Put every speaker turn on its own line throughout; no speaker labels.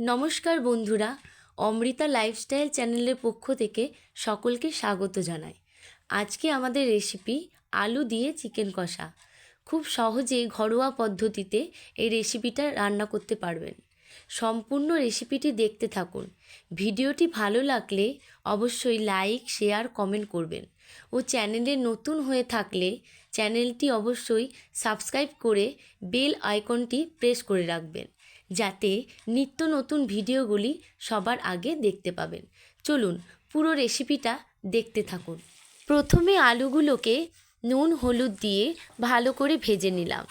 নমস্কার বন্ধুরা, অমৃতা লাইফস্টাইল চ্যানেলের পক্ষ থেকে সকলকে স্বাগত জানাই। আজকে আমাদের রেসিপি আলু দিয়ে চিকেন কষা। খুব সহজে, ঘরোয়া পদ্ধতিতে এই রেসিপিটা রান্না করতে পারবেন। সম্পূর্ণ রেসিপিটি দেখতে থাকুন। ভিডিওটি ভালো লাগলে অবশ্যই লাইক শেয়ার কমেন্ট করবেন। ও চ্যানেলে নতুন হয়ে থাকলে চ্যানেলটি অবশ্যই সাবস্ক্রাইব করে বেল আইকনটি প্রেস করে রাখবেন। যাতে নিত্য নতুন ভিডিওগুলি সবার আগে দেখতে পাবেন। চলুন পুরো রেসিপিটা দেখতে থাকুন। প্রথমে আলুগুলোকে নুন, হলুদ দিয়ে ভালো করে ভেজে নিলাম।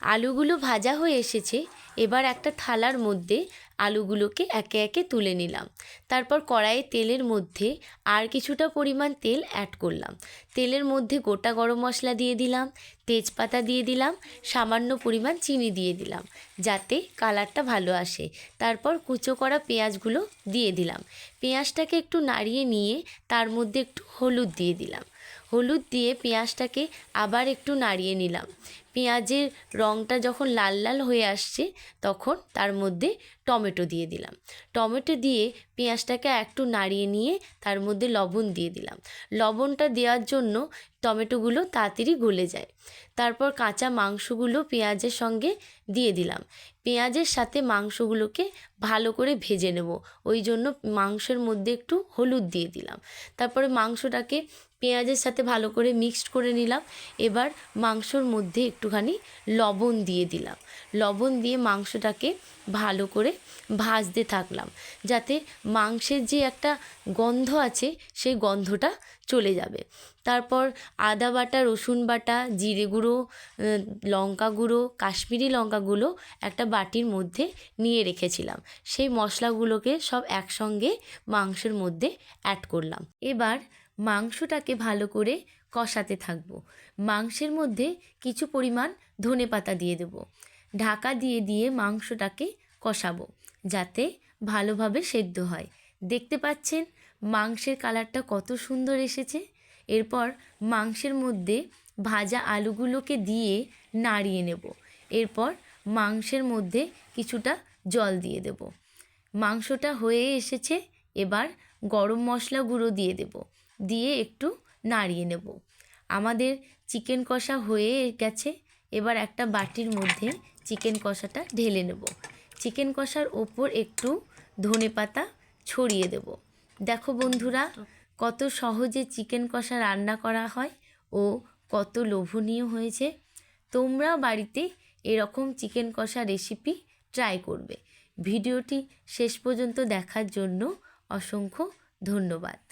আলুগুলো ভাজা হয়ে এসেছে। এবার একটা থালার মধ্যে আলুগুলোকে একে একে তুলে নিলাম। তারপর কড়াইয়ে তেলের মধ্যে আর কিছুটা পরিমাণ তেল অ্যাড করলাম। তেলের মধ্যে গোটা গরম মশলা দিয়ে দিলাম, তেজপাতা দিয়ে দিলাম, সামান্য পরিমাণ চিনি দিয়ে দিলাম, যাতে কালারটা ভালো আসে। তারপর কুচো করা পেঁয়াজগুলো দিয়ে দিলাম। পেঁয়াজটাকে একটু নাড়িয়ে নিয়ে তার মধ্যে একটু হলুদ দিয়ে দিলাম। হলুদ দিয়ে পেঁয়াজটাকে আবার একটু নাড়িয়ে নিলাম। পেঁয়াজের রঙটা যখন লাল লাল হয়ে আসছে, তখন তার মধ্যে টমেটো দিয়ে দিলাম। টমেটো দিয়ে পেঁয়াজটাকে একটু নাড়িয়ে নিয়ে তার মধ্যে লবণ দিয়ে দিলাম। লবণটা দেওয়ার জন্য টমেটোগুলো তাড়াতাড়ি গলে যায়। তারপর কাঁচা মাংসগুলো পেঁয়াজের সঙ্গে দিয়ে দিলাম। পেঁয়াজের সাথে মাংসগুলোকে ভালো করে ভেজে নেব। ওই জন্য মাংসের মধ্যে একটু হলুদ দিয়ে দিলাম। তারপরে মাংসটাকে পেঁয়াজের সাথে ভালো করে মিক্সড করে নিলাম। এবার মাংসর মধ্যে একটুখানি লবণ দিয়ে দিলাম। লবণ দিয়ে মাংসটাকে ভালো করে ভাজতে থাকলাম। যাতে মাংসের যে একটা গন্ধ আছে, সেই গন্ধটা চলে যাবে। তারপর আদা বাটা, রসুন বাটা, জিরে গুঁড়ো লঙ্কা গুঁড়ো, কাশ্মীরি লঙ্কাগুলো একটা বাটির মধ্যে নিয়ে রেখেছিলাম। সেই মশলাগুলোকে সব একসঙ্গে মাংসের মধ্যে অ্যাড করলাম। এবার মাংসটাকে ভালো করে কষাতে থাকব। মাংসের মধ্যে কিছু পরিমাণ ধনে পাতা দিয়ে দেবো। ঢাকা দিয়ে দিয়ে মাংসটাকে কষাবো যাতে ভালোভাবে সেদ্ধ হয়। দেখতে পাচ্ছেন মাংসের কালারটা কত সুন্দর এসেছে। এরপর মাংসের মধ্যে ভাজা আলুগুলোকে দিয়ে নাড়িয়ে নেব। এরপর মাংসের মধ্যে কিছুটা জল দিয়ে দেব। মাংসটা হয়ে এসেছে, এবার গরম মশলা গুঁড়ো দিয়ে দেব। দিয়ে একটু নাড়িয়ে নেব। আমাদের চিকেন কষা হয়ে গেছে। এবার একটা বাটির মধ্যে চিকেন কষাটা ঢেলে নেব। চিকেন কষার ওপর একটু ধনে পাতা ছড়িয়ে দেব। দেখো বন্ধুরা, কত সহজে চিকেন কষা রান্না করা হয় ও কত লোভনীয় হয়েছে। তোমরা বাড়িতে এরকম চিকেন কষা রেসিপি ট্রাই করবে। ভিডিওটি শেষ পর্যন্ত দেখার জন্য অসংখ্য ধন্যবাদ।